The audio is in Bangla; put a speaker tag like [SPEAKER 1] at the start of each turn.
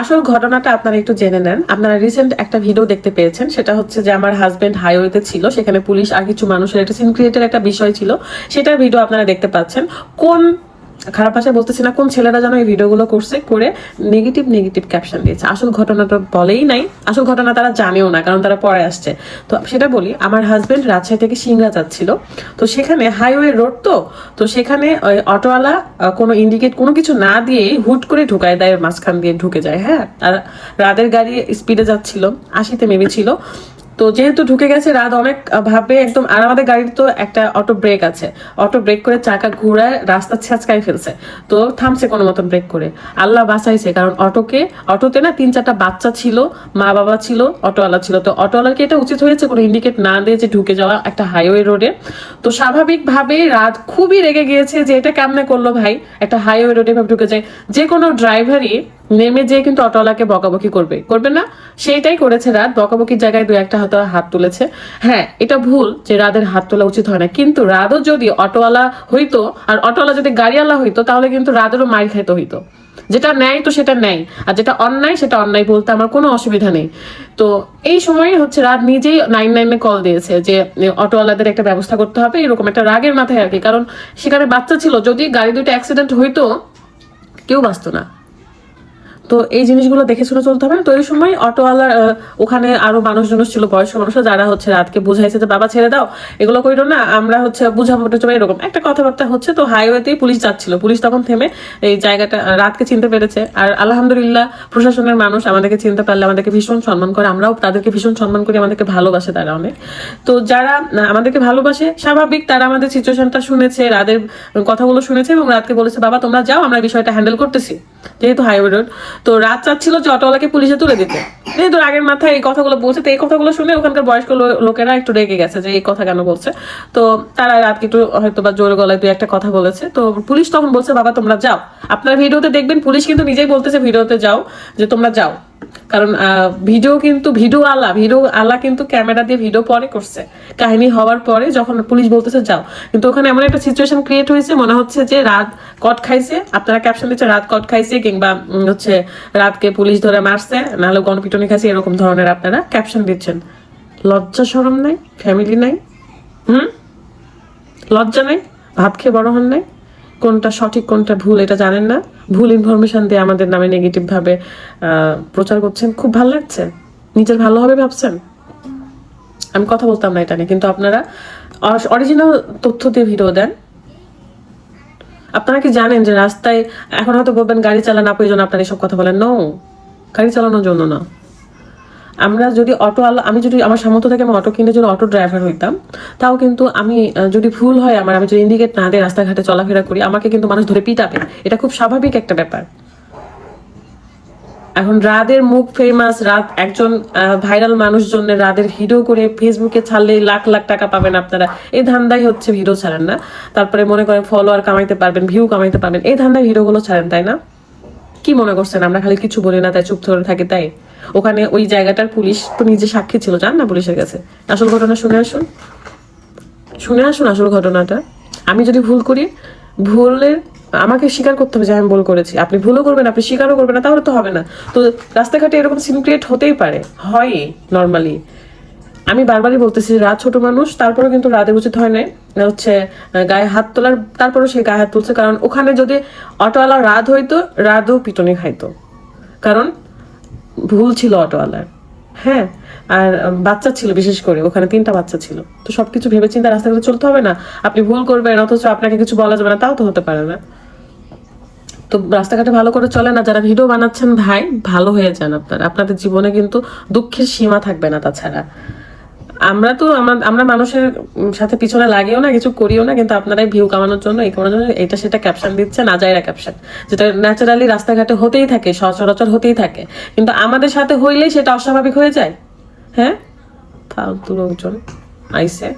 [SPEAKER 1] আসল ঘটনাটা আপনারা একটু জেনে নেন। আপনারা রিসেন্ট একটা ভিডিও দেখতে পেয়েছেন, সেটা হচ্ছে যে আমার হাজবেন্ড হাইওয়েতে ছিল, সেখানে পুলিশ আর কিছু মানুষের একটা সিন ক্রিয়েটের একটা বিষয় ছিল। সেটার ভিডিও আপনারা দেখতে পাচ্ছেন। কোন খারাপ ভাষায় বলতেছি না, কোন ছেলেরা যেন এই ভিডিওগুলো করছে, করে নেগেটিভ নেগেটিভ ক্যাপশন দিয়েছে। আসল ঘটনাটা বলেই নাই, আসল ঘটনা তারা জানেও না, কারণ তারা পরে আসছে। তো সেটা বলি, আমার হাজবেন্ড রাজশাহী থেকে সিংড়া যাচ্ছিল। তো সেখানে হাইওয়ে রোড তো তো সেখানে ওই অটোওয়ালা কোনো ইন্ডিকেট কোনো কিছু না দিয়ে হুট করে ঢুকায় দেয়, মাঝখান দিয়ে ঢুকে যায় হ্যাঁ? আর রাদের গাড়ি স্পিডে যাচ্ছিল, আশিতে মেবি ছিল। তো যেহেতু ঢুকে গেছে, রাত অনেক ভাবে একদম আর আমাদের গাড়ির তো একটা অটো ব্রেক আছে। অটো ব্রেক করে চাকা ঘুরায় রাস্তা ছেঁচকাই ফেলছে। তো থামছে কোনো মতো ব্রেক করে। আল্লাহ বাঁচাইছে, কারণ অটোকে, অটোতে না তিন চারটা বাচ্চা ছিল, মা বাবা ছিল, অটোওয়ালা ছিল। তো অটোওয়ালার কি এটা উচিত হয়েছে কোনো ইন্ডিকেট না দিয়ে যে ঢুকে যাওয়া একটা হাইওয়ে রোডে তো স্বাভাবিকভাবে রাত খুবই রেগে গিয়েছে যে এটা কেমনে করল ভাই? একটা হাইওয়ে রোডে ভাবে ঢুকে যায়। যে কোনো ড্রাইভারই নেমে যেয়ে কিন্তু অটোওয়ালাকে বকাবকি করবে। করবে না? সেইটাই করেছে রাত। বকাবকির জায়গায় দু একটা হয়তো হাত তুলেছে। হ্যাঁ এটা ভুল যে রাদের হাত তোলা উচিত হয় না। কিন্তু রাদও যদি অটোওয়ালা হইতো আর অটোওয়ালা যদি গাড়িওয়ালা হইতো, তাহলে কিন্তু রাদেরও মার খাইতে হইতো। যেটা ন্যায় তো সেটা ন্যায়। আর যেটা অন্যায়, সেটা অন্যায় বলতে আমার কোনো অসুবিধা নেই। তো এই সময় হচ্ছে রাত নিজেই নাইন নাইনে কল দিয়েছে যে অটোওয়ালাদের একটা ব্যবস্থা করতে হবে, এরকম একটা রাগের মাথায় আর কি। কারণ সেখানে বাচ্চা ছিল, যদি গাড়ি দুইটা অ্যাক্সিডেন্ট হইতো, কেউ বাঁচতো না। তো এই জিনিসগুলো দেখে শুনে চলতে হবে। তো এই সময় অটোওয়ালা ওখানে আরও মানুষজন ছিল বয়স্ক মানুষ যারা হচ্ছে রাতকে বুঝাইছে যে, বাবা, ছেড়ে দাও। এগুলো কইরো না, আমরা হচ্ছে বুঝাবো এরকম। একটা কথাবার্তা হচ্ছে, তো হাইওয়েতেই পুলিশ যাচ্ছিল। পুলিশ তখন থেমে এই জায়গাটা রাতকে চিনতে পেরেছে। আর আলহামদুলিল্লাহ প্রশাসনের মানুষ আমাদেরকে চিনতে পারলে, আমাদেরকে ভীষণ সম্মান করে, আমরাও তাদেরকে ভীষণ সম্মান করি, আমাদেরকে ভালোবাসে তারা অনেক। তো যারা আমাদেরকে ভালোবাসে, স্বাভাবিক তারা আমাদের সিচুয়েশনটা শুনেছে রাদের কথাগুলো শুনেছে এবং রাতকে বলেছে, বাবা, তোমরা যাও, আমরা বিষয়টা হ্যান্ডেল করতেছি। যেহেতু হাইওয়ে রোড তো রাত চাচ্ছিল যে অটোওয়ালাকে পুলিশে তুলে দিতে। যেহেতু আগের মাথায় এই কথাগুলো বলছে, তো এই কথাগুলো শুনে ওখানকার বয়স্ক লোকেরা একটু রেগে গেছে যে এই কথা কেন বলছে। তো তারা রাতকে একটু হয়তো বা জোর গলায় দুই একটা কথা বলেছে। তো পুলিশ তখন বলছে, বাবা, তোমরা যাও। আপনার ভিডিওতে দেখবেন, পুলিশ কিন্তু নিজেই বলতেছে, ভিডিওতে যাও, যে তোমরা যাও। কারণ ভিডিও কিন্তু, ভিডিও আলা ভিডিও আলা কিন্তু ক্যামেরা দিয়ে ভিডিও পরে করছে। কাহিনী হওয়ার পরে যখন পুলিশ বলতেছে, যাও। কিন্তু ওখানে এমন একটা সিচুয়েশন ক্রিয়েট হয়েছে, মনে হচ্ছে যে রাত কট খাইছে। আপনারা ক্যাপশন দিচ্ছে, রাত কট খাইছে কিংবা হচ্ছে রাতকে পুলিশ ধরে মারছে, নাহলে গণপিটনি খাইছে, এরকম ধরনের আপনারা ক্যাপশন দিচ্ছেন। লজ্জা সরম নাই? ফ্যামিলি নাই? হুম? লজ্জা নাই? ভাত খেয়ে বড় হন নাই? কোনটা সঠিক, কোনটা ভুল এটা জানেন না। ভুল ইনফরমেশন দিয়ে আমাদের নামে নেগেটিভ ভাবে প্রচার করছেন। খুব ভালো লাগছে। নিজের ভালো হবে ভাবছেন? আমি কথা বলতাম না এটা নিয়ে, কিন্তু আপনারা অরিজিনাল তথ্য দিয়ে ভিডিও দেন। আপনারা কি জানেন যে রাস্তায় এখন হয়তো বলবেন, গাড়ি চালানো প্রয়োজন আপনারা এসব কথা বলেন? নো গাড়ি চালানোর জন্য না। আমরা যদি অটো আমি যদি আমার সামর্থ্য থেকে আমি অটো কিনে যদি অটো ড্রাইভার হইতাম, তাও কিন্তু আমি যদি ভুল হয় আমার, আমি যদি ইন্ডিকেট না দিয়ে রাস্তাঘাটে চলাফেরা করি, আমাকে কিন্তু মানুষ ধরে পিটাবে। এটা খুব স্বাভাবিক একটা ব্যাপার। এখন রাদের মুখ ফেমাস রাত একজন ভাইরাল মানুষজনের রাদের ভিডিও করে ফেসবুকে ছাড়লে লাখ লাখ টাকা পাবেন আপনারা। এই ধান্দাই হচ্ছে হিরো ছাড়েন না। তারপরে মনে করেন ফলোয়ার কামাইতে পারবেন ভিউ কামাইতে পারবেন। এই ধান্দায় ভিডিওগুলো ছাড়েন, তাই না? কি মনে করছেন? আমরা খালি কিছু বলি না, তাই চুপ ধরে থাকি, তাই? ওখানে ওই জায়গাটার পুলিশ তো নিজে সাক্ষী ছিল, জান না পুলিশের কাছে? আসল ঘটনা শুনে আসুন। শুনে আসুন আসল ঘটনাটা। আমি যদি ভুল করি ভুলের আমাকে স্বীকার করতে হবে যে আমি ভুল করেছি। আপনি ভুলও করবেন, আপনি স্বীকারও করবেন না, তাহলে তো হবে না। তো রাস্তাঘাটে এরকম সিন ক্রিয়েট হতেই পারে হয় নর্মালি আমি বারবারই বলতেছি, রাত ছোট মানুষ তারপরে কিন্তু রাতে উচিত হয় নাই। হচ্ছে গায়ে হাত তোলার তারপরে সে গায়ে হাত তুলছে। কারণ ওখানে যদি অটোওয়ালা রাত হইতো, রাতও পিটনি খাইতো। কারণ ভুল ছিল অটোওয়ালার। হ্যাঁ আর বাচ্চা ছিল, বিশেষ করে, ওখানে তিনটা বাচ্চা ছিল। তো সবকিছু ভেবে চিন্তা রাস্তাঘাটে চলতে হবে না। আপনি ভুল করবেন, অথচ আপনাকে কিছু বলা যাবে না, তাও তো হতে পারে না। তো রাস্তাঘাটে ভালো করে চলে না, যারা ভিডিও বানাচ্ছেন ভাই, ভালো হয়ে যান আপনার। আপনাদের জীবনে কিন্তু দুঃখের সীমা থাকবে না তাছাড়া। আমরা তো আমরা আমরা মানুষের সাথে পিছনে লাগিও না, কিছু করিও না, কিন্তু আপনারাই ভিউ কামানোর জন্য, এই কামানোর জন্য এটা সেটা ক্যাপশন দিচ্ছে, না যায়রা ক্যাপশন যেটা ন্যাচারালি রাস্তাঘাটে হতেই থাকে, সচরাচর হতেই থাকে। কিন্তু আমাদের সাথে হইলেই সেটা অস্বাভাবিক হয়ে যায়। হ্যাঁ? ফালতু লোকজন, আইসে।